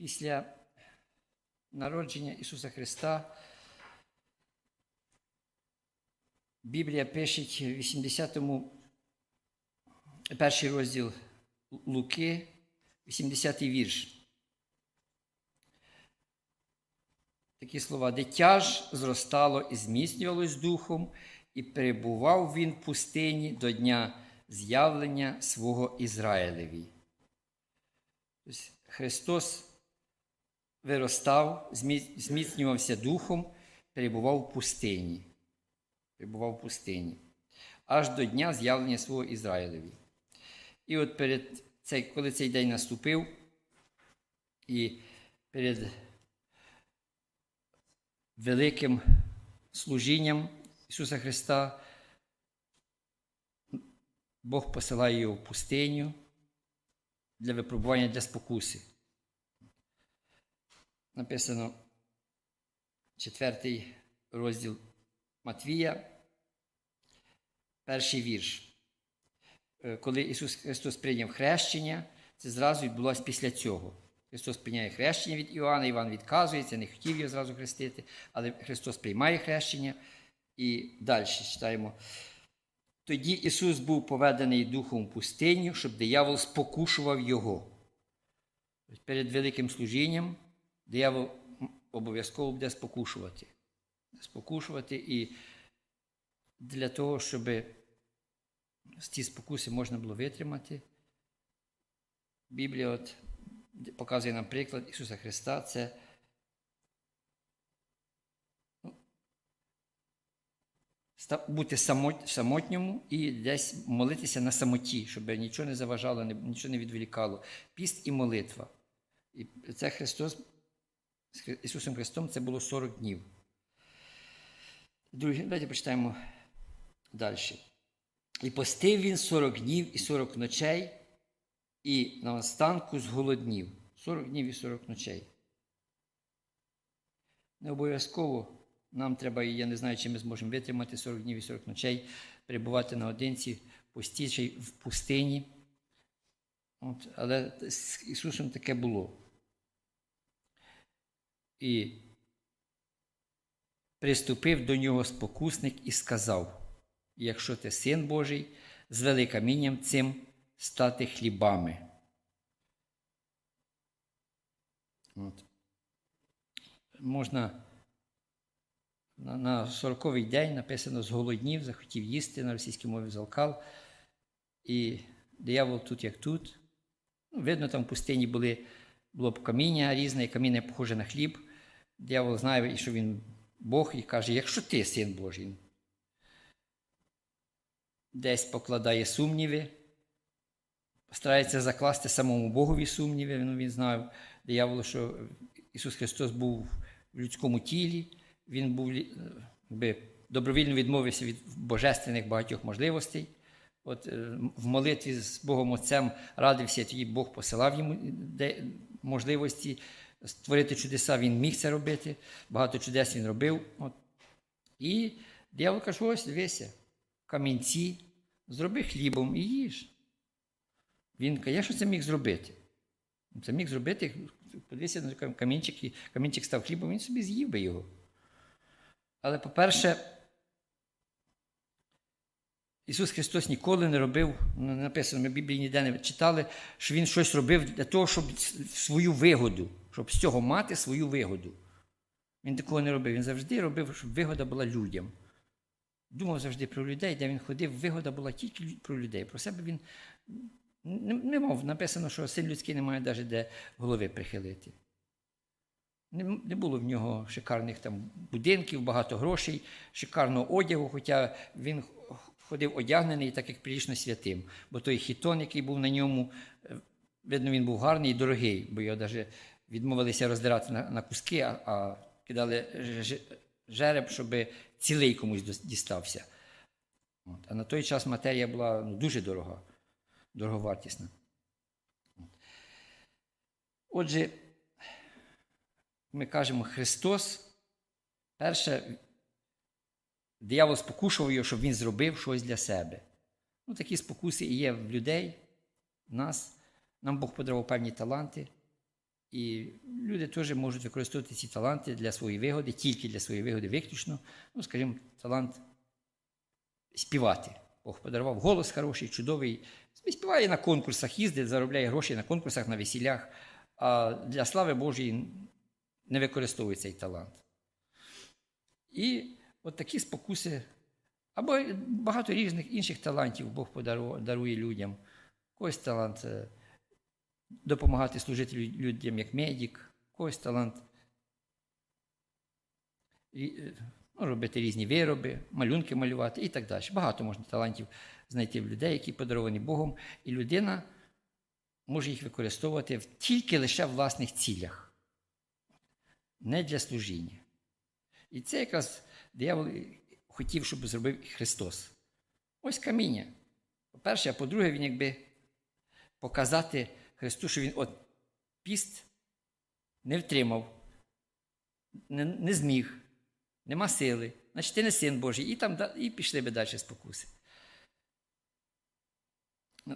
після народження Ісуса Христа Біблія пише в 80-му перший розділ Луки, 80-й вірш. Такі слова: дитя ж зростало і зміцнювалось духом, і перебував він в пустині до дня з'явлення свого Ізраїлеві. Тобто Христос виростав, зміцнювався духом, перебував в пустині. Перебував в пустині. Аж до дня з'явлення свого Ізраїлеві. І от перед цей, коли цей день наступив, і перед великим служінням Ісуса Христа Бог посилає його в пустиню для випробування для спокуси. Написано четвертий розділ Матвія, перший вірш. Е, Коли Ісус Христос прийняв хрещення, це зразу відбулося після цього. Христос прийняє хрещення від Іоанна, Іван відказується, не хотів його зразу хрестити, але Христос приймає хрещення. І далі читаємо. Тоді Ісус був поведений духом в пустиню, щоб диявол спокушував Його. Перед великим служінням диявол обов'язково буде спокушувати. Спокушувати і для того, щоб ці спокуси можна було витримати. Біблія от показує нам приклад Ісуса Христа. Це ну, бути самотньому і десь молитися на самоті, щоб нічого не заважало, нічого не відволікало. Піст і молитва. І це Христос з Ісусом Христом це було 40 днів. Друге, давайте почитаємо далі. І постив він 40 днів і 40 ночей, і на останку зголоднів. 40 днів і 40 ночей. Не обов'язково нам треба, і я не знаю, чи ми зможемо витримати 40 днів і 40 ночей, перебувати наодинці, постійши в пустині. От, але з Ісусом таке було. І приступив до нього спокусник і сказав: якщо ти син Божий, звели камінням цим стати хлібами. От. Можна на, на 40-й день написано зголоднів, захотів їсти на російській мові залкал. І диявол тут, як тут. Ну, видно, там в пустині були, було б каміння різне, і каміння похоже на хліб. Диявол знає, що він Бог, і каже: якщо ти син Божий, десь покладає сумніви, старається закласти самому Богові сумніви. Ну, він знав дияволу, що Ісус Христос був в людському тілі, Він був лі- якби, добровільно відмовився від божественних багатьох можливостей. От е, в молитві з Богом Отцем радився, тоді Бог посилав йому можливості створити чудеса, він міг це робити, багато чудес він робив. От. І диявол каже, ось дивися, камінці, зроби хлібом і їж. Він каже, що це міг зробити? Це міг зробити, подивися на камінчик, і камінчик став хлібом, він собі з'їв би його. Але, по-перше, Ісус Христос ніколи не робив, написано, ми в Біблії ніде не читали, що Він щось робив для того, щоб свою вигоду, щоб з цього мати свою вигоду. Він такого не робив. Він завжди робив, щоб вигода була людям. Думав завжди про людей, де він ходив, вигода була тільки про людей. Про себе він не, не мав. Написано, що син людський не має навіть де голови прихилити. Не, не було в нього шикарних там будинків, багато грошей, шикарного одягу, хоча він ходив одягнений, так як прилічно святим. Бо той хітон, який був на ньому, е, видно, він був гарний і дорогий, бо його навіть відмовилися роздирати на, на куски, а, а кидали жереб, щоб цілий комусь дістався. От. А на той час матерія була ну, дуже дорога, дороговартісна. От. Отже, ми кажемо Христос, перше, диявол спокушував його, щоб він зробив щось для себе. Ну, такі спокуси і є в людей, в нас. Нам Бог подарував певні таланти. І люди теж можуть використовувати ці таланти для своєї вигоди, тільки для своєї вигоди виключно. Ну, скажімо, талант співати. Бог подарував голос хороший, чудовий. Співає на конкурсах, їздить, заробляє гроші на конкурсах, на весіллях, а для слави Божої не використовує цей талант. І от такі спокуси, або багато різних інших талантів Бог дарує людям. Когось талант е, допомагати служити людям як медик, когось талант е, ну, робити різні вироби, малюнки малювати і так далі. Багато можна талантів знайти в людей, які подаровані Богом, і людина може їх використовувати тільки лише в власних цілях, не для служіння. І це якраз диявол хотів, щоб зробив Христос. Ось каміння. По-перше, а по-друге, він якби показати Христу, що він от піст не втримав, не, не зміг, нема сили, значить ти не син Божий, і там і пішли би далі спокуси.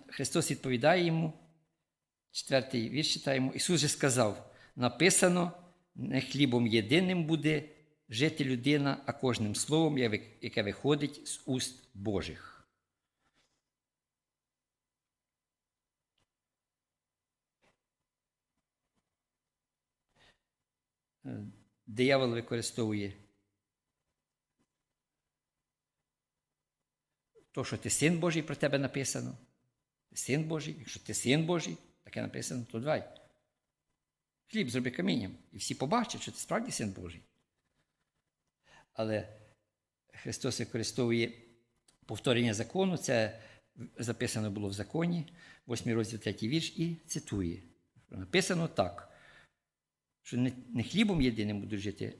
Христос відповідає йому, четвертий вірш читаємо, Ісус же сказав: написано, не хлібом єдиним буде жити людина, а кожним словом, яке виходить з уст Божих. Диявол використовує то, що ти син Божий, про тебе написано. Син Божий, якщо ти син Божий, таке написано, то давай. Хліб зроби камінням. І всі побачать, що ти справді син Божий. Але Христос використовує повторення закону, це записано було в законі, 8 розділ 3 вірш, і цитує. Написано так, що не, не хлібом єдиним будуть жити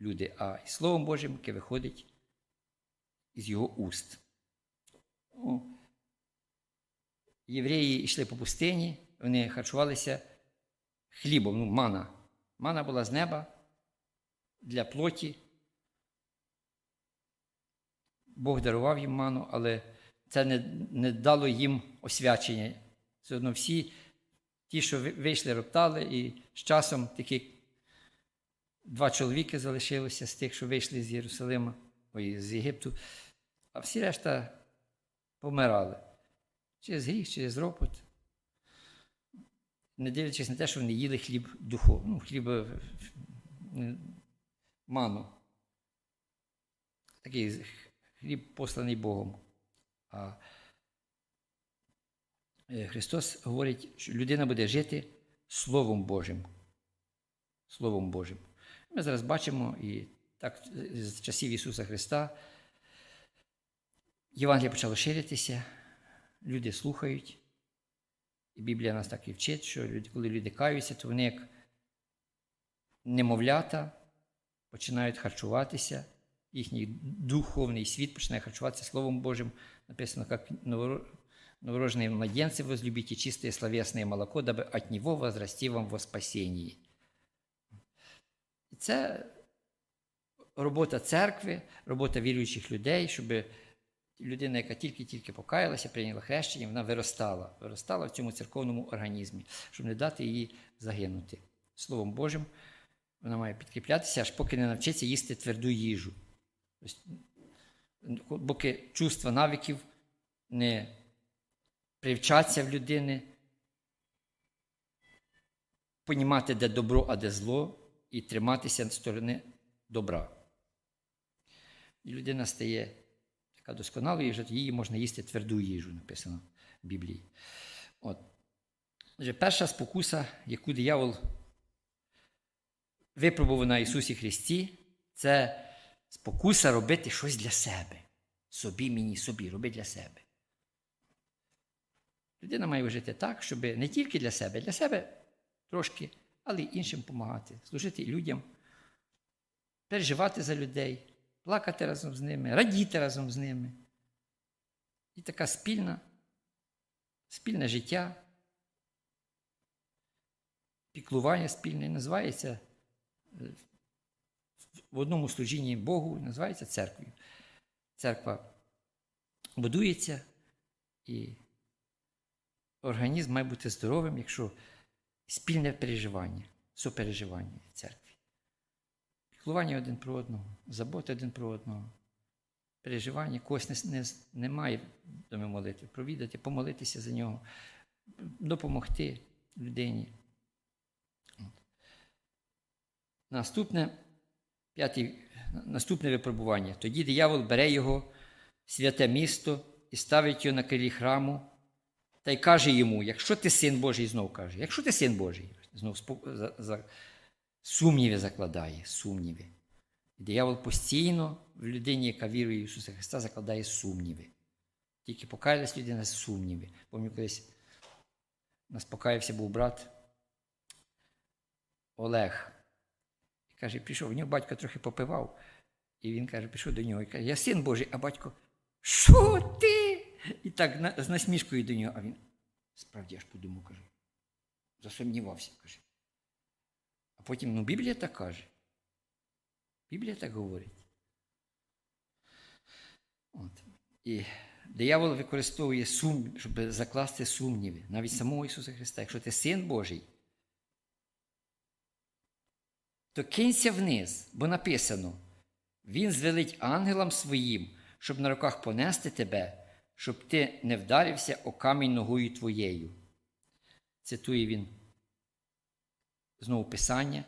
люди, а й Словом Божим, яке виходить із його уст. О, євреї йшли по пустині, вони харчувалися хлібом, ну, мана. Мана була з неба для плоті. Бог дарував їм ману, але це не, не дало їм освячення. Все одно всі ті, що вийшли, роптали, і з часом такі два чоловіки залишилося з тих, що вийшли з Єрусалима, ой, з Єгипту, а всі решта помирали. Через гріх, через ропот. Не дивлячись на те, що вони їли хліб духов, ну, хліб е, ману. Такий хліб посланий Богом. А Христос говорить, що людина буде жити Словом Божим. Словом Божим. Ми зараз бачимо і так з часів Ісуса Христа Євангелія почало ширитися, люди слухають. І Біблія нас так і вчить, що коли люди каються, то вони як немовлята починають харчуватися, їхній духовний світ починає харчуватися Словом Божим. Написано, як новоро- новорожденные младенцы возлюбите чистое словесное молоко, дабы от него возрасти вам во спасении. І це робота церкви, робота віруючих людей, щоб людина, яка тільки-тільки покаялася, прийняла хрещення, вона виростала, виростала в цьому церковному організмі, щоб не дати їй загинути. Словом Божим, вона має підкріплятися, аж поки не навчиться їсти тверду їжу. Тобто, поки чувства навиків не привчаться в людини, понімати, де добро, а де зло, і триматися з сторони добра. І людина стає така досконалою, вже її можна їсти тверду їжу, написано в Біблії. От. Отже, перша спокуса, яку диявол випробував на Ісусі Христі, це спокуса робити щось для себе. Собі, мені, собі, роби для себе. Людина має жити так, щоб не тільки для себе, для себе трошки, але й іншим допомагати, служити людям, переживати за людей, плакати разом з ними, радіти разом з ними. І така спільна, спільне життя, піклування спільне називається е, в одному служінні Богу, називається церквою. Церква будується і організм має бути здоровим, якщо спільне переживання. сопереживання в церкві. Піклування один про одного, заботи один про одного, переживання, когось не, не, немає доми молитви, провідати, помолитися за нього, допомогти людині. Наступне, п'ятий, наступне випробування. Тоді диявол бере його в святе місто і ставить його на крилі храму та й каже йому: якщо ти син Божий, знов каже, якщо ти син Божий, знов за, за, сумніви закладає, сумніви. Диявол постійно в людині, яка вірує в Ісуса Христа, закладає сумніви. Тільки покаялась людина сумніви. Пам'ятаю, колись нас покаявся був брат Олег. І каже, пішов, в нього батько трохи попивав. І він каже, пішов до нього і каже, я син Божий, а батько, що ти? Так з насмішкою до нього. А він справді аж подумав, каже, засумнівався, каже. А потім, ну, Біблія так каже. Біблія так говорить. От. І диявол використовує сум, щоб закласти сумніви, навіть самого Ісуса Христа. Якщо ти син Божий, то кинься вниз, бо написано: Він звелить ангелам своїм, щоб на руках понести тебе, щоб ти не вдарився о камінь ногою твоєю. Цитує він знову Писання,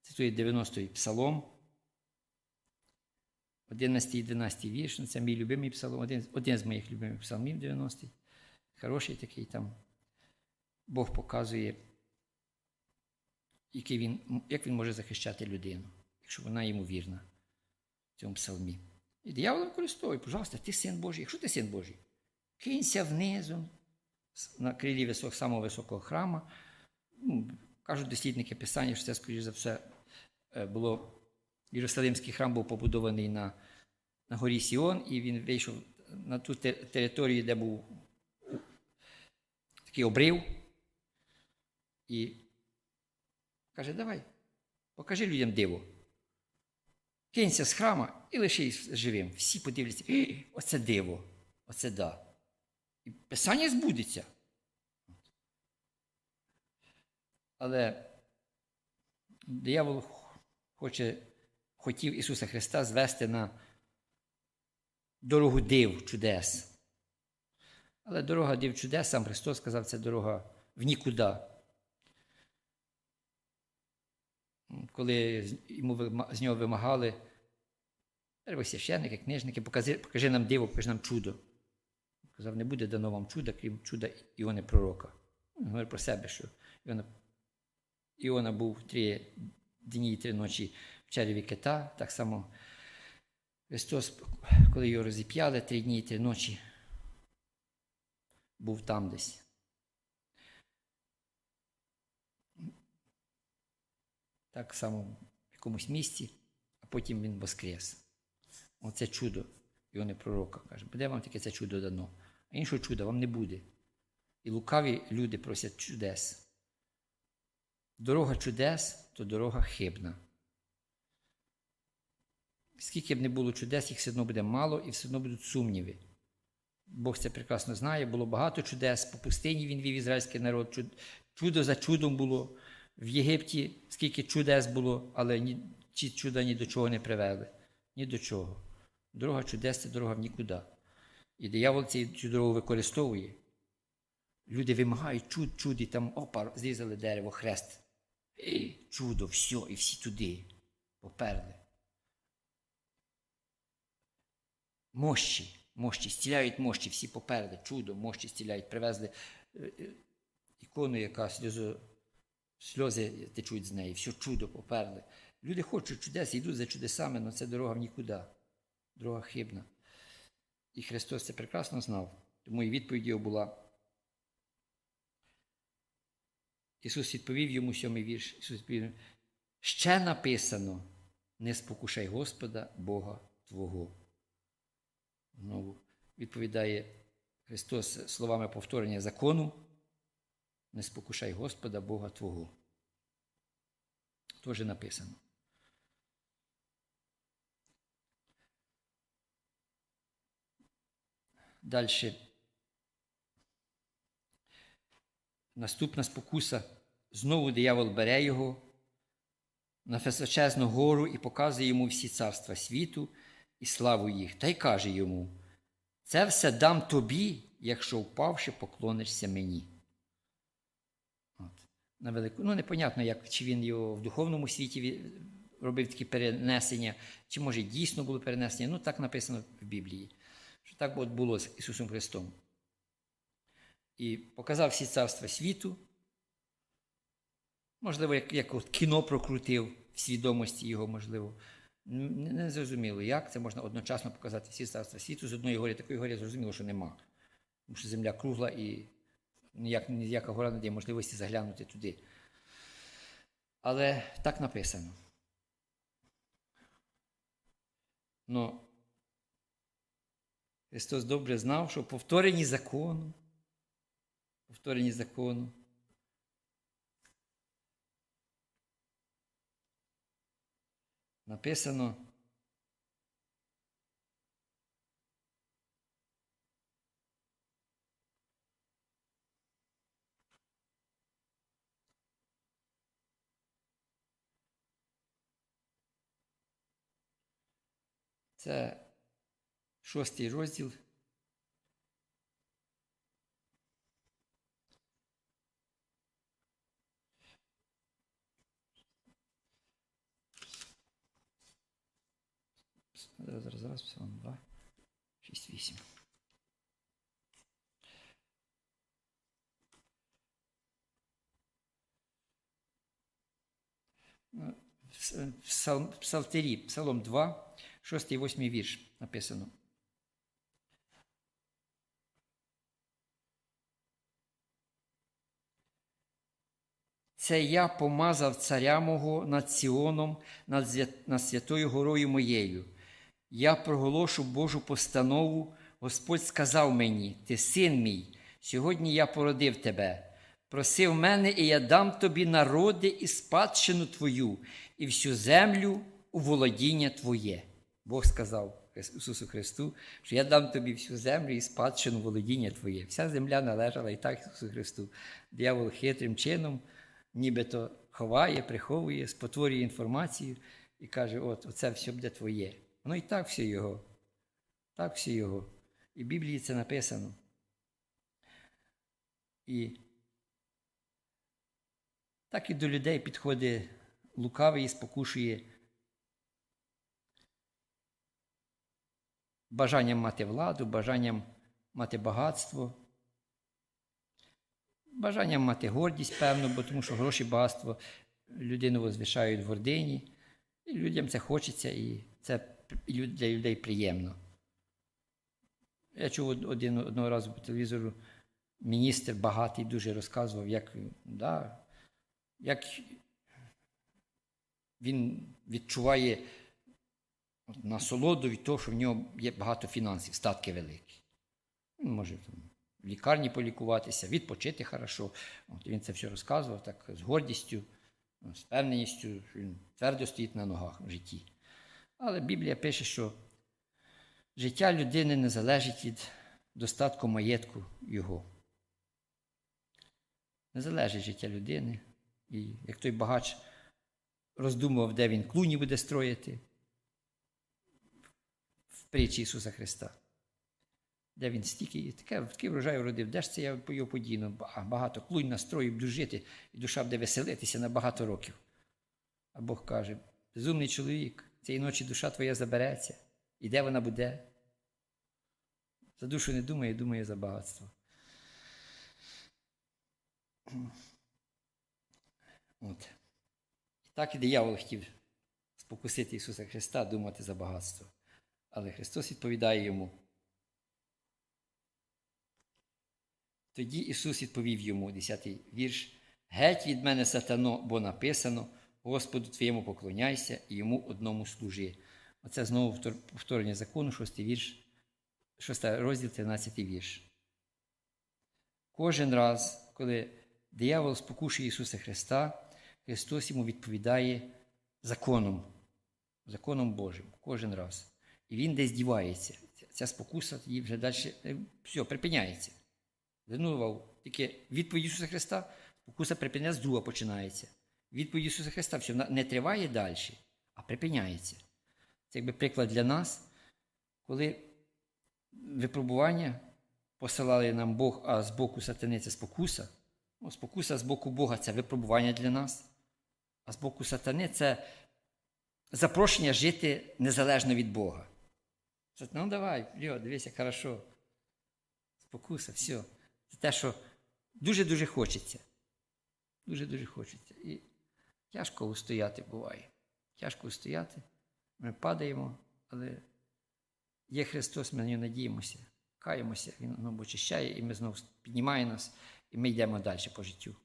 цитує 90-й псалом, 11 і 12 вірш, ну, це мій любимий псалом, один, один з моїх любимих псалмів 90-й. Хороший такий там. Бог показує, який він, як він може захищати людину, якщо вона йому вірна в цьому псалмі. І диявол використовує, пожалуйста, ти син Божий. Якщо ти син Божий, кинься внизу на крилі висок, самого високого храма. Ну, кажуть дослідники Писання, що це, скоріш за все, е, було Єрусалимський храм був побудований на, на горі Сіон, і він вийшов на ту територію, де був такий обрив. І каже, давай, покажи людям диво. Кинься з храма і лишись живим. Всі подивляться, «Е, оце диво, оце да. І Писання збудеться. Але диявол хоче, хотів Ісуса Христа звести на дорогу див чудес. Але дорога див чудес, сам Христос сказав, це дорога в нікуди. Коли йому з нього вимагали первосвященники, книжники, покажи, покажи нам диво, покажи нам чудо. Казав, не буде дано вам чуда, крім чуда Іони Пророка. Він говорить про себе, що Іона, Іона був три дні і три ночі в череві кита. Так само Христос, коли його розіп'яли, три дні і три ночі був там десь. Так само в якомусь місці, а потім він воскрес. Оце чудо Іони Пророка каже, буде вам таке це чудо дано, а іншого чуда вам не буде. І лукаві люди просять чудес. Дорога чудес то дорога хибна. Скільки б не було чудес, їх все одно буде мало і все одно будуть сумніви. Бог це прекрасно знає, було багато чудес. По пустині він вів ізраїльський народ. Чудо за чудом було. В Єгипті скільки чудес було, але ні, ці чуда ні до чого не привели. Ні до чого. Дорога чудес це дорога в нікуди. І диявол цю дорогу використовує. Люди вимагають чуд, чуд, і там опа, зрізали дерево, хрест. І чудо, все, і всі туди поперли. Мощі, мощі, стіляють мощі, всі поперли, чудо, мощі стіляють, привезли е, е, ікону, яка сльозо, сльози течуть з неї, все чудо поперли. Люди хочуть чудес, йдуть за чудесами, але це дорога в нікуди. Дорога хибна. І Христос це прекрасно знав. Тому і відповідь його була. Ісус відповів йому сьомий вірш. Ісус відповів, ще написано: не спокушай Господа Бога Твого. Знову відповідає Христос словами повторення закону. Не спокушай Господа Бога Твого. Теж написано. Далі. Наступна спокуса. Знову диявол бере його на височезну гору і показує йому всі царства світу і славу їх, та й каже йому: Це все дам тобі, якщо впавши, поклонишся мені. От. На велику, ну, непонятно, як, чи він його в духовному світі робив такі перенесення, чи може дійсно було перенесення. Ну, так написано в Біблії, що так от було з Ісусом Христом. І показав всі царства світу. Можливо, як, як кіно прокрутив в свідомості його, можливо. Не, не зрозуміло, як це можна одночасно показати всі царства світу. З одної горі такої горі зрозуміло, що нема. Тому що земля кругла і ніяк, ніяка гора не дає можливості заглянути туди. Але так написано. Но Христос добре знав, що повторені закону, повторені закону, написано. Це шостий розділ. Зараз, зараз, зараз, псалом 2, 6, 8. В псал- в Псалтирі, Псалом 2, 6 і 8 вірш написано. Це я помазав царя мого над Сіоном, над, святою горою моєю. Я проголошу Божу постанову. Господь сказав мені: Ти син мій, сьогодні я породив тебе. Просив мене, і я дам тобі народи і спадщину твою, і всю землю у володіння твоє. Бог сказав Ісусу Христу, що я дам тобі всю землю і спадщину володіння твоє. Вся земля належала і так Ісусу Христу. Диявол хитрим чином, нібито ховає, приховує, спотворює інформацію і каже: от, оце все буде твоє. Воно і так все його. Так все його. І в Біблії це написано. І так і до людей підходить лукавий і спокушує бажанням мати владу, бажанням мати багатство, бажанням мати гордість, певно, бо тому що гроші багатство людину возвишають в гордині, і людям це хочеться, і це для людей приємно. Я чув один, одного разу по телевізору, міністр багатий дуже розказував, як, да, як він відчуває насолоду від того, що в нього є багато фінансів, статки великі. Він може там, в лікарні полікуватися, відпочити хорошо. От він це все розказував так з гордістю, з впевненістю, що він твердо стоїть на ногах в житті. Але Біблія пише, що життя людини не залежить від достатку маєтку його. Не залежить життя людини. І як той багач роздумував, де він клуні буде строїти, в притчі Ісуса Христа. Де він стільки, таке, такий врожай вродив, де ж це я його подійно? Багато клунь настрою буду жити, і душа буде веселитися на багато років. А Бог каже: безумний чоловік, цієї ночі душа твоя забереться. І де вона буде? За душу не думає, думає за багатство. От. Так і диявол хотів спокусити Ісуса Христа, думати за багатство. Але Христос відповідає йому. Тоді Ісус відповів йому, 10-й вірш, Геть від мене, сатано, бо написано, Господу твоєму поклоняйся і йому одному служи. Оце знову повторення закону, 6 вірш, 6 розділ, 13 вірш. Кожен раз, коли диявол спокушує Ісуса Христа, Христос йому відповідає законом, законом Божим, кожен раз. І він десь дівається. Ця- спокуса тоді вже далі е, все, припиняється. Звернував тільки відповідь Ісуса Христа, спокуса припиняється, з друга починається. Відповідь Ісуса Христа все не триває далі, а припиняється. Це якби приклад для нас, коли випробування посилали нам Бог, а з боку сатани це спокуса. Ну, спокуса з боку Бога це випробування для нас, а з боку сатани це запрошення жити незалежно від Бога. Ну давай, Льо, дивися, хорошо. Спокуса, все. Це те, що дуже-дуже хочеться. Дуже-дуже хочеться. І тяжко устояти буває. Тяжко устояти. Ми падаємо, але є Христос, ми на нього надіємося, каємося, Він знову очищає, і ми знову піднімає нас, і ми йдемо далі по життю.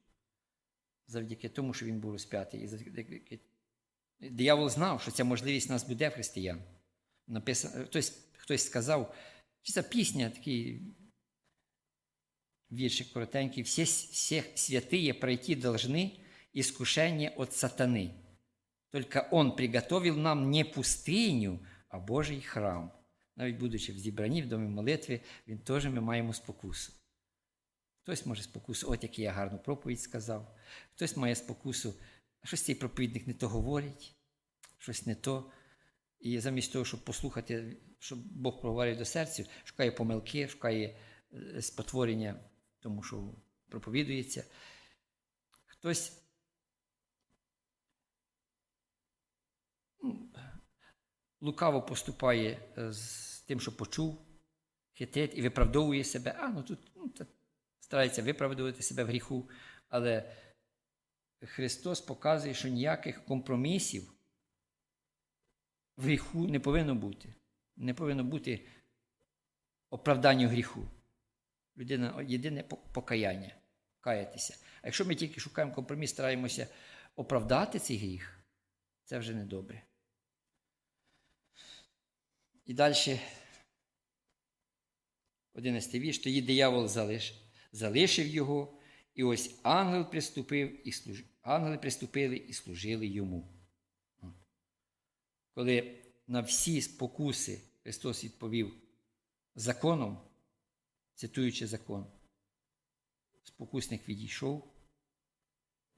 Завдяки тому, що він був розп'ятий. І завдяки... Диявол знав, що ця можливість у нас буде в християн. Написано, хтось, хтось сказав, чи це пісня, такий віршик коротенький, всі, всі святые пройти должны искушение от сатаны. Только Он приготовил нам не пустиню, а Божий храм. Навіть будучи в зібранні, в домі молитви, він теж ми маємо спокусу. Хтось може спокусу, от який я гарну проповідь сказав, хтось має спокусу, а щось цей проповідник не то говорить, щось не то. І замість того, щоб послухати, щоб Бог проговорив до серця, шукає помилки, шукає е, спотворення тому, що проповідується. Хтось ну, лукаво поступає е, з тим, що почув, хитрить і виправдовує себе. А, ну тут ну, старається виправдувати себе в гріху, але Христос показує, що ніяких компромісів в гріху не повинно бути. Не повинно бути оправдання гріху. Людина єдине покаяння, каятися. А якщо ми тільки шукаємо компроміс, стараємося оправдати цей гріх, це вже не добре. І далі, 11 вірш, тоді диявол залиш, залишив його, і ось ангел приступив і служ... ангели приступили і служили йому. Коли на всі спокуси Христос відповів законом, цитуючи закон, спокусник відійшов.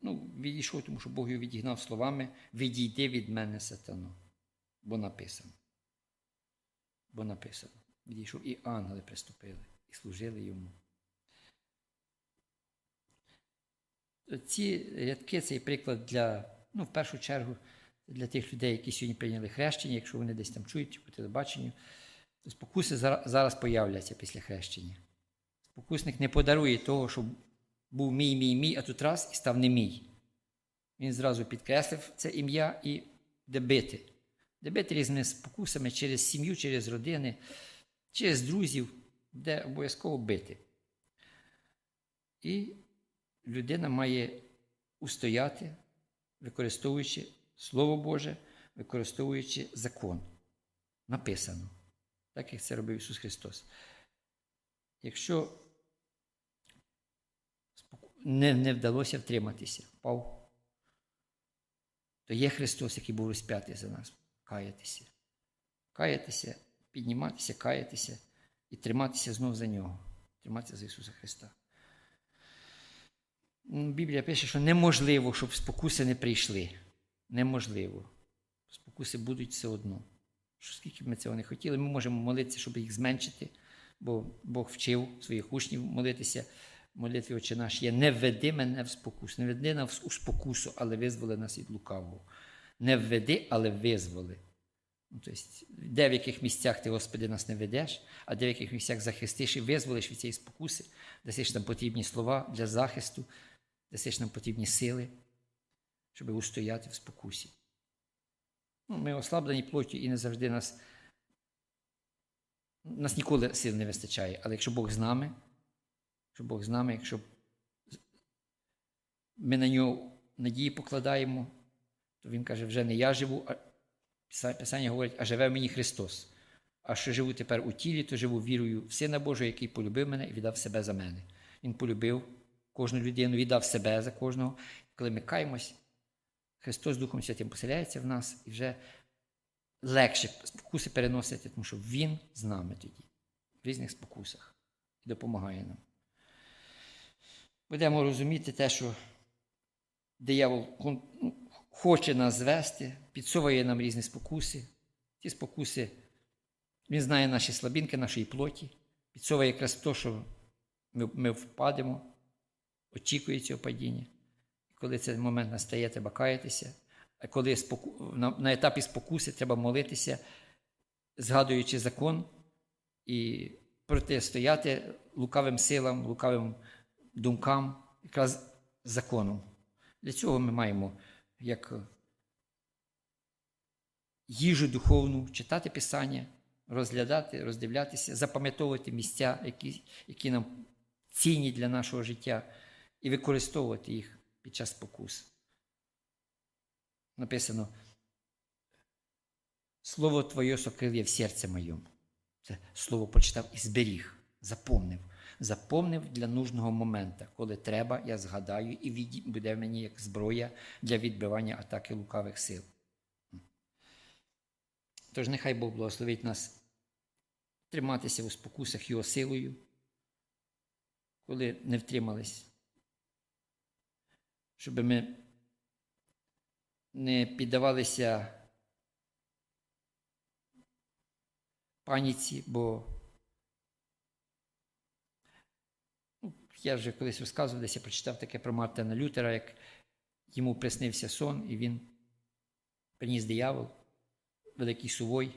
Ну, відійшов, тому що Бог його відігнав словами Відійди від мене, сатано. Бо написано. Бо написано. Відійшов і ангели приступили і служили йому. Ці рядки цей приклад для, ну, в першу чергу, для тих людей, які сьогодні прийняли хрещення, якщо вони десь там чують по телебаченню, спокуси зараз появляться після хрещення. Спокусник не подарує того, щоб був мій, мій, мій, а тут раз і став не мій. Він зразу підкреслив це ім'я і де бити. Де бити різними спокусами через сім'ю, через родини, через друзів, де обов'язково бити. І людина має устояти, використовуючи Слово Боже, використовуючи закон. Написано, так як це робив Ісус Христос. Якщо не, не вдалося втриматися, впав, то є Христос, який був розп'ятий за нас, каятися. Каятися, підніматися, каятися і триматися знов за нього, триматися за Ісуса Христа. Біблія пише, що неможливо, щоб спокуси не прийшли. Неможливо. Спокуси будуть все одно. Що Скільки б ми цього не хотіли, ми можемо молитися, щоб їх зменшити, бо Бог вчив своїх учнів молитися. Молитві Отче наш є не введи мене в спокусу, не введи нас у спокусу, але визволи нас від лукавого. Не введи, але визволи. Ну, тобто, де в яких місцях ти, Господи, нас не ведеш, а де в яких місцях захистиш і визволиш від цієї спокуси, дасиш нам потрібні слова для захисту, дасиш нам потрібні сили, щоб устояти в спокусі. Ну, Ми ослаблені плоттю і не завжди нас. Нас ніколи сил не вистачає, але якщо Бог з нами, якщо Бог з нами, якщо ми на нього надії покладаємо, то Він каже, вже не я живу, а Писання говорить, а живе в мені Христос. А що живу тепер у тілі, то живу вірою в Сина Божого, який полюбив мене і віддав себе за мене. Він полюбив кожну людину, віддав себе за кожного. Коли ми каємось, Христос Духом Святим поселяється в нас і вже легше спокуси переносити, тому що Він з нами тоді, в різних спокусах і допомагає нам. Будемо розуміти те, що диявол ну, хоче нас звести, підсовує нам різні спокуси. Ті спокуси, він знає наші слабінки, нашої плоті, підсовує якраз то, що ми, ми впадемо, очікує цього падіння. Коли цей момент настає, треба каятися. А коли споку... на, на етапі спокуси треба молитися, згадуючи закон і протистояти лукавим силам, лукавим думкам, якраз законом. Для цього ми маємо як їжу духовну, читати Писання, розглядати, роздивлятися, запам'ятовувати місця, які, які нам цінні для нашого життя, і використовувати їх під час спокус. Написано: Слово Твоє сокрив в серці моєму. Це слово почитав і зберіг, запомнив. Запомнив для нужного моменту. Коли треба, я згадаю, і віді- буде мені як зброя для відбивання атаки лукавих сил. Тож нехай Бог благословить нас триматися у спокусах Його силою, коли не втримались, щоб ми не піддавалися паніці, бо ну, я вже колись розказував, десь я прочитав таке про Мартина Лютера, як йому приснився сон, і він приніс диявол, великий сувой,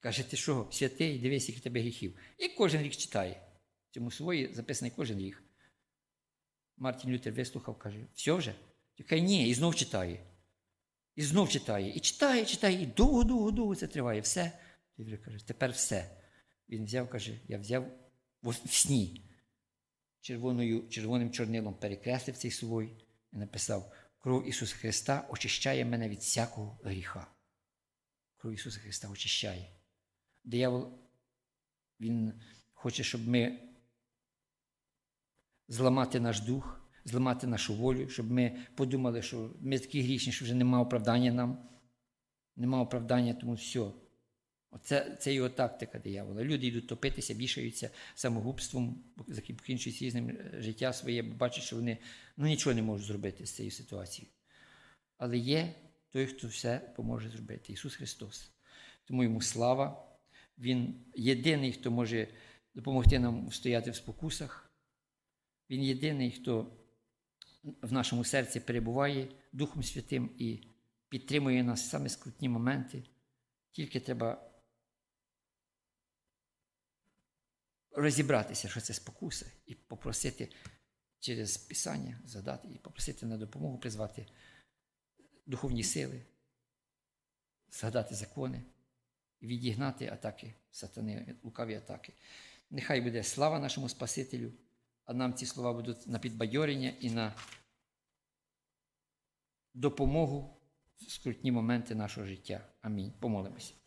каже, ти що, святий, дивись, яких в тебе гріхів. І кожен рік читає. В цьому сувої записаний кожен рік. Мартін Лютер вислухав, каже, все вже? Каже, ні, і знов читає. І знов читає, і читає, читає, і довго, довго, довго це триває. Все. Тепер все. Він взяв, каже, я взяв в сні. Червоною, червоним чорнилом перекреслив цей сувой і написав: Кров Ісуса Христа очищає мене від всякого гріха. Кров Ісуса Христа очищає. Диявол, Він хоче, щоб ми зламати наш дух, зламати нашу волю, щоб ми подумали, що ми такі грішні, що вже нема оправдання нам. Нема оправдання, тому все. Оце це його тактика диявола. Люди йдуть топитися, вішаються самогубством, закінчують різним е, життя своє, бо бачать, що вони ну, нічого не можуть зробити з цією ситуацією. Але є той, хто все поможе зробити Ісус Христос. Тому йому слава. Він єдиний, хто може допомогти нам стояти в спокусах. Він єдиний, хто в нашому серці перебуває Духом Святим і підтримує нас в самі скрутні моменти. Тільки треба розібратися, що це спокуса, і попросити через Писання задати, і попросити на допомогу призвати духовні сили, згадати закони відігнати атаки сатани, лукаві атаки. Нехай буде слава нашому Спасителю, а нам ці слова будуть на підбадьорення і на допомогу в скрутні моменти нашого життя. Амінь. Помолимося.